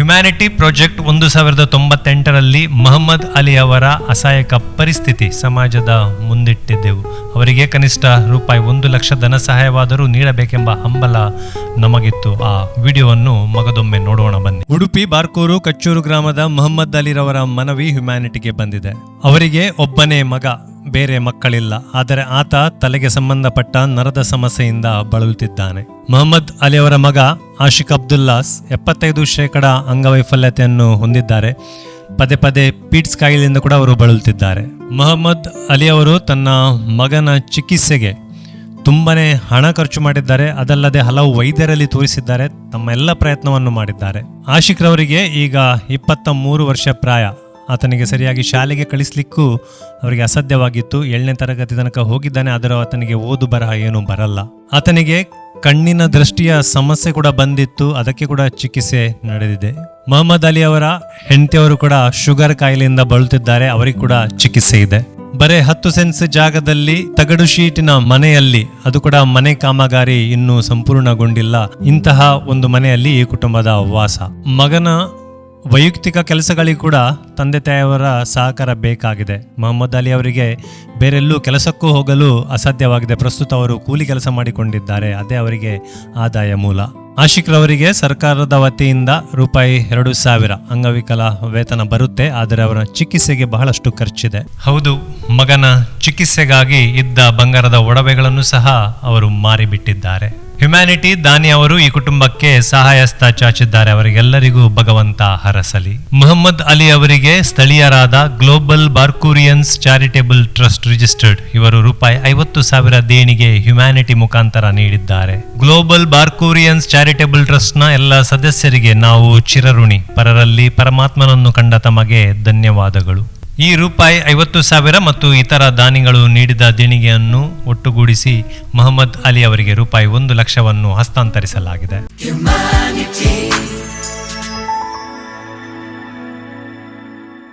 Humanity project ಒಂದು ಸಾವಿರದ ತೊಂಬತ್ತೆಂಟರಲ್ಲಿ ಮಹಮ್ಮದ್ ಅಲಿ ಅವರ ಅಸಹಾಯಕ ಪರಿಸ್ಥಿತಿ ಸಮಾಜದ ಮುಂದಿಟ್ಟಿದ್ದೆವು. ಅವರಿಗೆ ಕನಿಷ್ಠ ರೂಪಾಯಿ ಒಂದು ಲಕ್ಷ ಧನ ಸಹಾಯವಾದರೂ ನೀಡಬೇಕೆಂಬ ಹಂಬಲ ನಮಗಿತ್ತು. ಆ ವಿಡಿಯೋವನ್ನು ಮಗದೊಮ್ಮೆ ನೋಡೋಣ ಬನ್ನಿ. ಉಡುಪಿ, ಬಾರ್ಕೂರು, ಕಚ್ಚೂರು ಗ್ರಾಮದ ಮಹಮ್ಮದ್ ಅಲಿರವರ ಮನವಿ ಹ್ಯುಮ್ಯಾನಿಟಿಗೆ ಬಂದಿದೆ. ಅವರಿಗೆ ಒಬ್ಬನೇ ಮಗ. ಬೇರೆ ಮಕ್ಕಳಿಲ್ಲ, ಆದರೆ ಆತ ತಲೆಗೆ ಸಂಬಂಧಪಟ್ಟ ನರದ ಸಮಸ್ಯೆಯಿಂದ ಬಳಲುತ್ತಿದ್ದಾನೆ. ಮೊಹಮ್ಮದ್ ಅಲಿ ಅವರ ಮಗ ಆಶಿಕ್ ಅಬ್ದುಲ್ಲಾಸ್ ಎಪ್ಪತ್ತೈದು ಶೇಕಡ ಅಂಗವೈಫಲ್ಯತೆಯನ್ನು ಹೊಂದಿದ್ದಾರೆ. ಪದೇ ಪದೇ ಪೀಟ್ಸ್ ಕಾಯಿಲೆಯಿಂದ ಕೂಡ ಅವರು ಬಳಲುತ್ತಿದ್ದಾರೆ. ಮೊಹಮ್ಮದ್ ಅಲಿ ಅವರು ತನ್ನ ಮಗನ ಚಿಕಿತ್ಸೆಗೆ ತುಂಬನೇ ಹಣ ಖರ್ಚು ಮಾಡಿದ್ದಾರೆ. ಅದಲ್ಲದೆ ಹಲವು ವೈದ್ಯರಲ್ಲಿ ತೋರಿಸಿದ್ದಾರೆ. ತಮ್ಮ ಎಲ್ಲ ಪ್ರಯತ್ನವನ್ನು ಮಾಡಿದ್ದಾರೆ. ಆಶಿಕ್ ರವರಿಗೆ ಈಗ ಇಪ್ಪತ್ತ ಮೂರು ವರ್ಷ ಪ್ರಾಯ. ಆತನಿಗೆ ಸರಿಯಾಗಿ ಶಾಲೆಗೆ ಕಳಿಸ್ಲಿಕ್ಕೂ ಅವರಿಗೆ ಅಸಾಧ್ಯವಾಗಿತ್ತು. ಏಳನೇ ತರಗತಿ ತನಕ ಹೋಗಿದ್ದಾನೆ, ಆದರೂ ಆತನಿಗೆ ಓದು ಬರಹ ಏನೂ ಬರಲ್ಲ. ಆತನಿಗೆ ಕಣ್ಣಿನ ದೃಷ್ಟಿಯ ಸಮಸ್ಯೆ ಕೂಡ ಬಂದಿತ್ತು, ಅದಕ್ಕೆ ಕೂಡ ಚಿಕಿತ್ಸೆ ನಡೆದಿದೆ. ಮೊಹಮ್ಮದ್ ಅಲಿ ಅವರ ಹೆಂಡತಿಯವರು ಕೂಡ ಶುಗರ್ ಕಾಯಿಲೆಯಿಂದ ಬಳಲುತ್ತಿದ್ದಾರೆ, ಅವರಿಗೆ ಕೂಡ ಚಿಕಿತ್ಸೆ ಇದೆ. ಬರೇ ಹತ್ತು ಸೆನ್ಸ್ ಜಾಗದಲ್ಲಿ ತಗಡು ಶೀಟಿನ ಮನೆಯಲ್ಲಿ, ಅದು ಕೂಡ ಮನೆ ಕಾಮಗಾರಿ ಇನ್ನೂ ಸಂಪೂರ್ಣಗೊಂಡಿಲ್ಲ. ಇಂತಹ ಒಂದು ಮನೆಯಲ್ಲಿ ಈ ಕುಟುಂಬದ ವಾಸ. ಮಗನ ವೈಯಕ್ತಿಕ ಕೆಲಸಗಳಿಗೆ ಕೂಡ ತಂದೆ ತಾಯಿಯವರ ಸಹಕಾರ ಬೇಕಾಗಿದೆ. ಮೊಹಮ್ಮದ್ ಅಲಿ ಅವರಿಗೆ ಬೇರೆಲ್ಲೂ ಕೆಲಸಕ್ಕೂ ಹೋಗಲು ಅಸಾಧ್ಯವಾಗಿದೆ. ಪ್ರಸ್ತುತ ಅವರು ಕೂಲಿ ಕೆಲಸ ಮಾಡಿಕೊಂಡಿದ್ದಾರೆ. ಅದೇ ಅವರಿಗೆ ಆದಾಯ ಮೂಲ. ಆಶಿಕ್ ರವರಿಗೆ ಸರ್ಕಾರದ ವತಿಯಿಂದ ರೂಪಾಯಿ ಎರಡು ಸಾವಿರ. ಅಂಗವಿಕಲ ವೇತನ ಬರುತ್ತೆ, ಆದರೆ ಅವರ ಚಿಕಿತ್ಸೆಗೆ ಬಹಳಷ್ಟು ಖರ್ಚಿದೆ. ಹೌದು, ಮಗನ ಚಿಕಿತ್ಸೆಗಾಗಿ ಇದ್ದ ಬಂಗಾರದ ಒಡವೆಗಳನ್ನು ಸಹ ಅವರು ಮಾರಿಬಿಟ್ಟಿದ್ದಾರೆ. ಹ್ಯುಮ್ಯಾನಿಟಿ ದಾನಿ ಅವರು ಈ ಕುಟುಂಬಕ್ಕೆ ಸಹಾಯಸ್ಥ ಚಾಚಿದ್ದಾರೆ. ಅವರಿಗೆಲ್ಲರಿಗೂ ಭಗವಂತ ಹರಸಲಿ. ಮೊಹಮ್ಮದ್ ಅಲಿ ಅವರಿಗೆ ಸ್ಥಳೀಯರಾದ global Barkurians charitable trust registered ಇವರು ರೂಪಾಯಿ ಐವತ್ತು ಸಾವಿರ ದೇಣಿಗೆ ಹ್ಯುಮ್ಯಾನಿಟಿ ಮುಖಾಂತರ ನೀಡಿದ್ದಾರೆ. ಗ್ಲೋಬಲ್ ಬಾರ್ಕೂರಿಯನ್ಸ್ ಚಾರಿಟೇಬಲ್ನ ಎಲ್ಲ ಸದಸ್ಯರಿಗೆ ನಾವು ಚಿರಋಣಿ, ಪರರಲ್ಲಿ ಪರಮಾತ್ಮನನ್ನು ಕಂಡ ತಮಗೆ ಧನ್ಯವಾದಗಳು. ಈ ರೂಪಾಯಿ ಐವತ್ತು ಸಾವಿರ ಮತ್ತು ಇತರ ದಾನಿಗಳು ನೀಡಿದ ದೇಣಿಗೆಯನ್ನು ಒಟ್ಟುಗೂಡಿಸಿ ಮೊಹಮ್ಮದ್ ಅಲಿ ಅವರಿಗೆ ರೂಪಾಯಿ ಒಂದು ಲಕ್ಷವನ್ನು ಹಸ್ತಾಂತರಿಸಲಾಗಿದೆ.